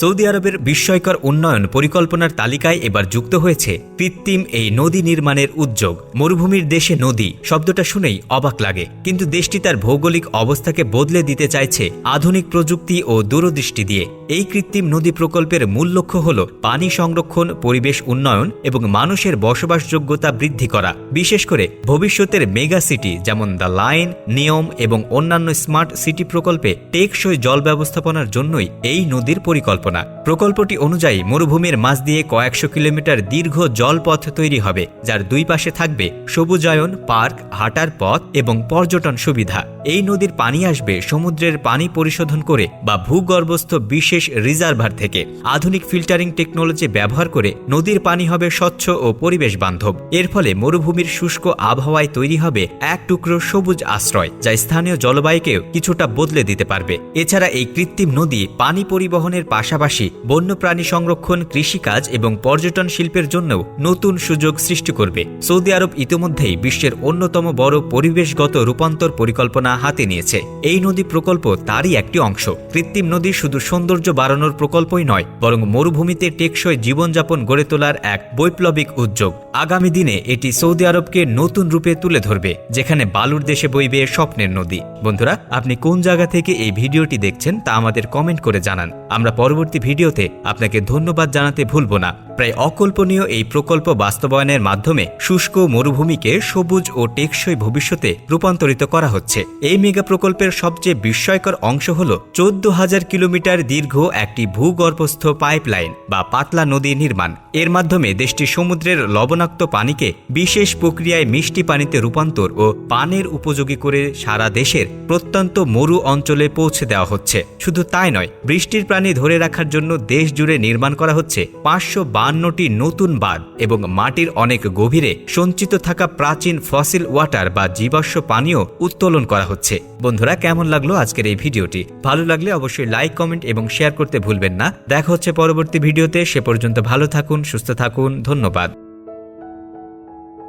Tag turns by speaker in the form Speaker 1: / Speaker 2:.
Speaker 1: Saudi আরবের বিস্ময়কর উন্নয়ন পরিকল্পনার তালিকায় এবার যুক্ত হয়েছে কৃত্রিম এই নদী নির্মাণের উদ্যোগ। মরুভূমির দেশে নদী শব্দটা শুনেই অবাক লাগে। কিন্তু দেশটি তার ভৌগোলিক অবস্থাকে বদলে দিতে চাইছে আধুনিক প্রযুক্তি ও দূরদৃষ্টি দিয়ে। এই কৃত্রিম নদী প্রকল্পের মূল লক্ষ্য হল পানি সংরক্ষণ, পরিবেশ উন্নয়ন এবং মানুষের বসবাসযোগ্যতা বৃদ্ধি করা। বিশেষ করে ভবিষ্যতের মেগা সিটি যেমন দ্য লাইন, নিয়ম এবং অন্যান্য স্মার্ট সিটি প্রকল্পে টেকসই জল ব্যবস্থাপনার জন্যই এই নদীর পরিকল্পনা। প্রকল্পটি অনুযায়ী মরুভূমির মাঝ দিয়ে কয়েকশো কিলোমিটার দীর্ঘ জলপথ তৈরি হবে, যার দুই পাশে থাকবে সবুজায়ন, পার্ক, হাঁটার পথ এবং পর্যটন সুবিধা। এই নদীর পানি আসবে সমুদ্রের পানি পরিশোধন করে বা ভূগর্ভস্থ বিশেষ রিজার্ভার থেকে। আধুনিক ফিল্টারিং টেকনোলজি ব্যবহার করে নদীর পানি হবে স্বচ্ছ ও পরিবেশ বান্ধব। এর ফলে মরুভূমির শুষ্ক আবহাওয়ায় তৈরি হবে এক টুকরো সবুজ আশ্রয়, যা স্থানীয় জলবায়ুকেও কিছুটা বদলে দিতে পারবে। এছাড়া এই কৃত্রিম নদী পানি পরিবহনের পাশাপাশি বন্যপ্রাণী সংরক্ষণ, কৃষিকাজ এবং পর্যটন শিল্পের জন্যও নতুন সুযোগ সৃষ্টি করবে। সৌদি আরব ইতিমধ্যেই বিশ্বের অন্যতম বড় পরিবেশগত রূপান্তর পরিকল্পনা হাতে নিয়েছে। এই নদী প্রকল্প তারই একটি অংশ। কৃত্রিম নদী শুধু সৌন্দর্য বাড়ানোর প্রকল্পই নয়, বরং মরুভূমিতে টেকসই জীবনযাপন গড়ে তোলার এক বৈপ্লবিক উদ্যোগ। আগামী দিনে এটি সৌদি আরবকে নতুন রূপে তুলে ধরবে, যেখানে বালুর দেশে বইবে স্বপ্নের নদী। বন্ধুরা, আপনি কোন জায়গা থেকে এই ভিডিওটি দেখছেন তা আমাদের কমেন্ট করে জানান। আমরা পরবর্তী ভিডিওতে আপনাকে ধন্যবাদ জানাতে ভুলব না। প্রায় অকল্পনীয় এই প্রকল্প বাস্তবায়নের মাধ্যমে শুষ্ক মরুভূমিকে সবুজ ও টেকসই ভবিষ্যতে রূপান্তরিত করা হচ্ছে। এই মেগা প্রকল্পের সবচেয়ে বিস্ময়কর অংশ হল চোদ্দ হাজার কিলোমিটার দীর্ঘ একটি ভূগর্ভস্থ পাইপলাইন বা পাতলা নদী নির্মাণ। এর মাধ্যমে দেশটি সমুদ্রের লবণাক্ত পানিকে বিশেষ প্রক্রিয়ায় মিষ্টি পানিতে রূপান্তর ও পানের উপযোগী করে সারা দেশের প্রত্যন্ত মরু অঞ্চলে পৌঁছে দেওয়া হচ্ছে। শুধু তাই নয়, বৃষ্টির পানি ধরে রাখার জন্য দেশ জুড়ে নির্মাণ করা হচ্ছে পাঁচশো বান্নটি নতুন বাঁধ এবং মাটির অনেক গভীরে সঞ্চিত থাকা প্রাচীন ফসিল ওয়াটার বা জীবাশ্ম পানীয় উত্তোলন করা হচ্ছে। বন্ধুরা, কেমন লাগল আজকের এই ভিডিওটি? ভালো লাগলে অবশ্যই লাইক কমেন্ট এবং শেয়ার করতে ভুলবেন না। দেখা হচ্ছে পরবর্তী ভিডিওতে। সে পর্যন্ত ভালো থাকুন, সুস্থ থাকুন। ধন্যবাদ।